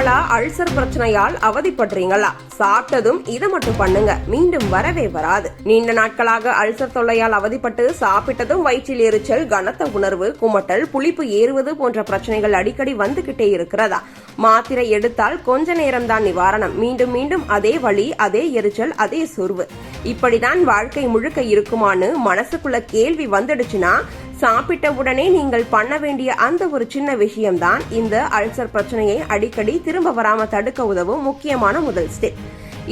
நாளா அல்சர் பிரச்சனையால் அவதிப்படுறீங்களா? சாப்பிட்டதும் இதை மட்டும் பண்ணுங்க. மீண்டும் வரவே வராது. நீண்ட நாட்களாக அல்சர் தொல்லையால் அவதிப்பட்டு சாப்பிட்டதும் வயிற்றில் எரிச்சல் கனத்த உணர்வு குமட்டல் புளிப்பு ஏறுவது போன்ற பிரச்சனைகள் அடிக்கடி வந்துகிட்டே இருக்கிறதா? மாத்திரை எடுத்தால் கொஞ்ச நேரம்தான் நிவாரணம். மீண்டும் மீண்டும் அதே வழி அதே எரிச்சல் அதே சொர்வு. இப்படிதான் வாழ்க்கை முழுக்க இருக்குமான்னு மனசுக்குள்ள கேள்வி வந்துடுச்சுன்னா சாப்பிட்ட உடனே நீங்கள் பண்ண வேண்டிய அந்த ஒரு சின்ன விஷயம்தான் இந்த அல்சர் பிரச்சனையை அடிக்கடி திரும்ப வராம தடுக்க உதவும் முக்கியமான முதல் ஸ்டெப்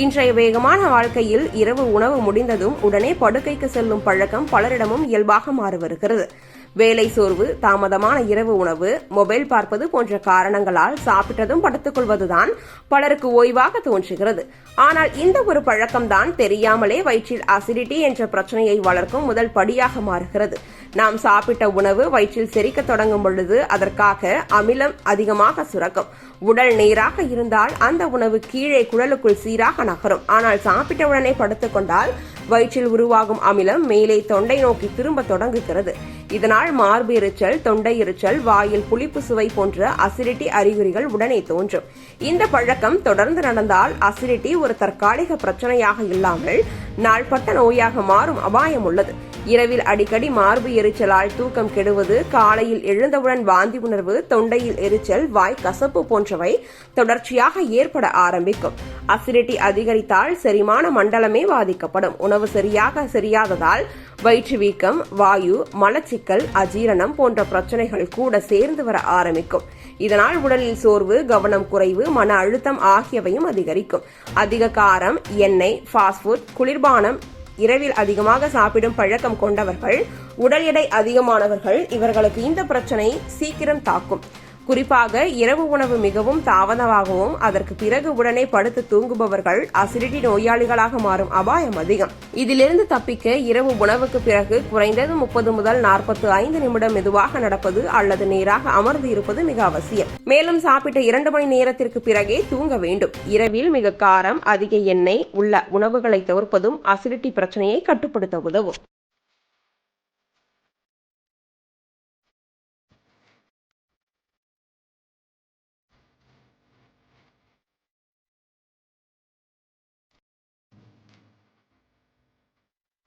இன்றைய வேகமான வாழ்க்கையில் இரவு உணவு முடிந்ததும் உடனே படுக்கைக்கு செல்லும் பழக்கம் பலரிடமும் இயல்பாக மாறி வருகிறது. வேலை சோர்வு தாமதமான இரவு உணவு மொபைல் பார்ப்பது போன்ற காரணங்களால் சாப்பிட்டதும் படுத்துக்கொள்வதுதான் பலருக்கு ஓய்வாக தோன்றுகிறது. ஆனால் இந்த ஒரு பழக்கம்தான் தெரியாமலே வயிற்றில் அசிடிட்டி என்ற பிரச்சனையை வளர்க்கும் முதல் படியாக மாறுகிறது. நாம் சாப்பிட்ட உணவு வயிற்றில் செரிக்க தொடங்கும் பொழுது அதற்காக அமிலம் அதிகமாக சுரக்கும். உடல் நீராக இருந்தால் அந்த உணவு கீழே குழலுக்குள் சீராக நகரும். ஆனால் சாப்பிட்ட உடனே படுத்துக்கொண்டால் வயிற்றில் உருவாகும் அமிலம் மேலே தொண்டை நோக்கி திரும்ப தொடங்குகிறது. இதனால் மார்பு எரிச்சல் தொண்டை எரிச்சல் வாயில் புளிப்பு சுவை போன்ற அசிடிட்டி அறிகுறிகள் உடனே தோன்றும். இந்த பழக்கம் தொடர்ந்து நடந்தால் அசிடிட்டி ஒரு தற்காலிக பிரச்சனையாக இல்லாமல் நாள்பட்ட நோயாக மாறும் அபாயம் உள்ளது. இரவில் அடிக்கடி மார்பு எரிச்சலால் தூக்கம் கெடுவது காலையில் எழுந்தவுடன் வாந்தி உணர்வு தொண்டையில் எரிச்சல் வாய் கசப்பு போன்றவை தொடர்ச்சியாக ஏற்பட ஆரம்பிக்கும். அசிடிட்டி அதிகரித்தால் செரிமான மண்டலமே பாதிக்கப்படும். உணவு சரியாக சரியாததால் வயிற்று வீக்கம் வாயு மலச்சிக்கல் அஜீரணம் போன்ற பிரச்சனைகள் கூட சேர்ந்து வர ஆரம்பிக்கும். இதனால் உடலில் சோர்வு கவனம் குறைவு மன அழுத்தம் ஆகியவையும் அதிகரிக்கும். அதிக காரம் எண்ணெய் ஃபாஸ்ட் ஃபுட் குளிர்பானம் இரவில் அதிகமாக சாப்பிடும் பழக்கம் கொண்டவர்கள் உடல் எடை அதிகமானவர்கள் இவர்களுக்கு இந்த பிரச்சனை சீக்கிரம் தாக்கும். குறிப்பாக இரவு உணவு மிகவும் தாமதமாகவும் அதற்கு பிறகு உடனே படுத்து தூங்குபவர்கள் அசிடிட்டி நோயாளிகளாக மாறும் அபாயம் அதிகம். இதிலிருந்து தப்பிக்க இரவு உணவுக்கு பிறகு குறைந்தது முப்பது முதல் நாற்பத்து ஐந்து நிமிடம் மெதுவாக நடப்பது அல்லது நேராக அமர்ந்து இருப்பது மிக அவசியம். மேலும் சாப்பிட்ட இரண்டு மணி நேரத்திற்கு பிறகே தூங்க வேண்டும். இரவில் மிக காரம் அதிக எண்ணெய் உள்ள உணவுகளை தவிர்ப்பதும் அசிடிட்டி பிரச்சனையை கட்டுப்படுத்த உதவும்.